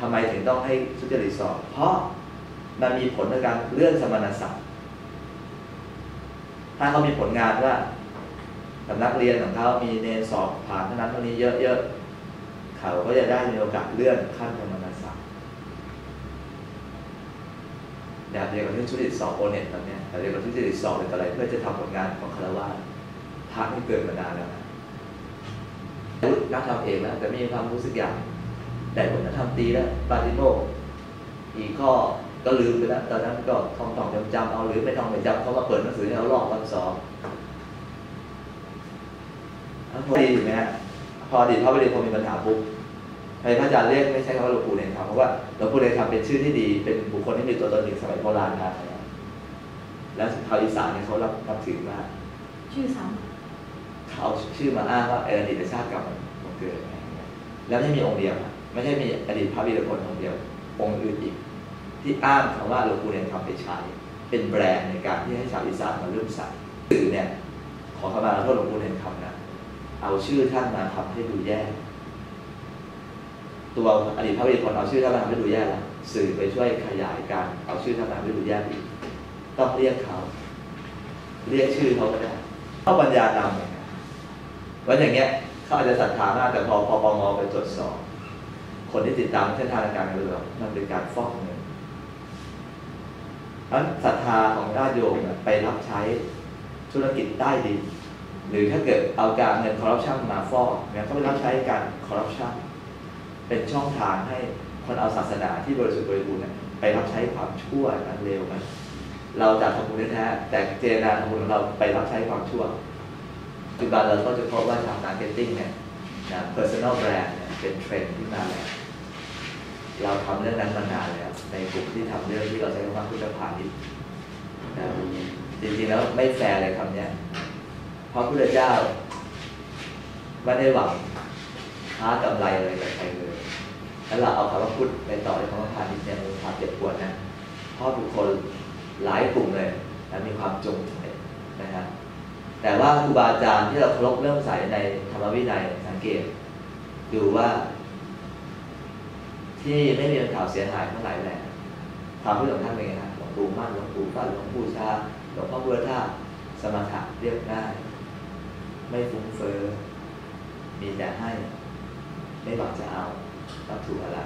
ทำไมถึงต้องให้ทุจริตสอบ เพราะมันมีผลในการเลื่อนสมณศักดิ์ถ้าเขามีผลงานว่าสำนักเรียนของเขามีเนรสอบผ่านเท่านั้นเท่านี้เยอะๆเขาก็จะได้มีโอกาสเลื่อนขั้นสมณศักดิ์แบบเดียวกับที่ทุจริตสอบโอเน็ตแบบนี้แบบเดียวกับที่ทุจริตสอบเป็นอะไรเพื่อจะทำผลงานของคารวะพระนี่เกิดมานานแล้วนะนักทำเองแล้วแต่ไม่มีความรู้สึกอย่าง แต่ผลนักทำตีแล้วปาติโมกข์อีกข้อก็ลืมไปแล้วตอนนั้นก็ท่องท่องจำจำๆเอาหรือไม่ท่องไม่จำเขามาเปิดหนังสือให้เราลอกวันสอบพอดีถูกไหมฮะพอดีพระบดีพอมีปัญหาปุ๊บใครพระอาจารย์เรียกไม่ใช่คำว่าหลวงปู่เนรคำเพราะว่าหลวงปู่เนรคำเป็นชื่อที่ดีเป็นบุคคลที่มีตัวตนหนึ่งสมัยโบราณมาแล้วแล้วชาวอีสานเนี่ยเขารับนับถือมากชื่อซ้เขาเอาชื่อมาอ้างว่าเอออดีตชาติกรรมมันเกิดอะไรอย่างเงี้ยแล้วไม่ใช่มีองค์เดียวนะ ไม่ใช่มีอดีตพระวีรพลองค์เดียวองค์อื่นอีก ที่อ้างคำว่าหลวงปู่เรียนทำไปใช้ เป็นแบรนด์ในการที่ให้ชาวอีสานมาเริ่มใส่สื่อเนี่ยขอขมาโทษหลวงปู่เรียนคำนะเอาชื่อท่านมาทำให้ดูแย่ตัวอดีตพระวีรพลเอาชื่อท่านมาทำให้ดูแย่แล้วสื่อไปช่วยขยายการเอาชื่อท่านมาทำให้ดูแย่อีกต้องเรียกเขา เรียกชื่อเขาก็ได้เข้าปัญญาดำเลยนะวันอย่างเงี้ยเขาอาจจะศรัทธามากแต่พอพอปงไปตรวจสอบ คนที่ติดตามเส้นทางการเงินเรามันเป็นการฟอกเงินเพราะฉะนั้นศรัทธาของญาติโยมไปรับใช้ธุรกิจใต้ดิน หรือถ้าเกิดเอาการเงินคอร์รัปชันมาฟอกเนี่ยก็ไปรับใช้การคอร์รัปชันเป็นช่องทางให้คนเอาศาสนาที่บริสุทธิ์บริบูรณ์เนี่ยไปรับใช้ความชั่วอันเลวมันเราจะทำบุญแท้แต่เจตนาทำบุญของเราไปรับใช้ความชั่วปัจจุบันเราก็จะพบว่าทางมาร์เก็ตติ้งเนี่ย นะ personal brand เนี่ยเป็นเทรนด์ที่มาแล้วเราทำเรื่องนั้นมานานแล้ว ในกลุ่มที่ทำเรื่องที่เราใช้คำว่าพุทธพาณิชย์นะจริงๆแล้วไม่แฟร์เลยคำเนี้ยเพราะพุทธเจ้าไม่ได้หวังค้ากำไรอะไรกับใครเลย แล้วเราเอาคำว่าพุทธไปต่อในคำว่าพาณิชย์เนี่ยมันมีความเจ็บปวดนะเพราะบุคคลหลายกลุ่มเลยนะมีความจงใจนะฮะแต่ว่าครูบาอาจารย์ที่เราเคารพเริ่มใส่ในธรรมวินัยสัง เกตดูว่า ที่ไม่มีข่าวเสียหายเท่าไหร่แหละความพูดของท่านเป็นไงครับหลวงปู่มั่นหลวงปู่ฟั่นหลวงปู่ชาหลวงพ่อบุรธาตุสมถะเรียบง่าย ไม่ฟุ้งเฟ้อมีแต่ให้ ไม่หวังจะเอาวัตถุอะไร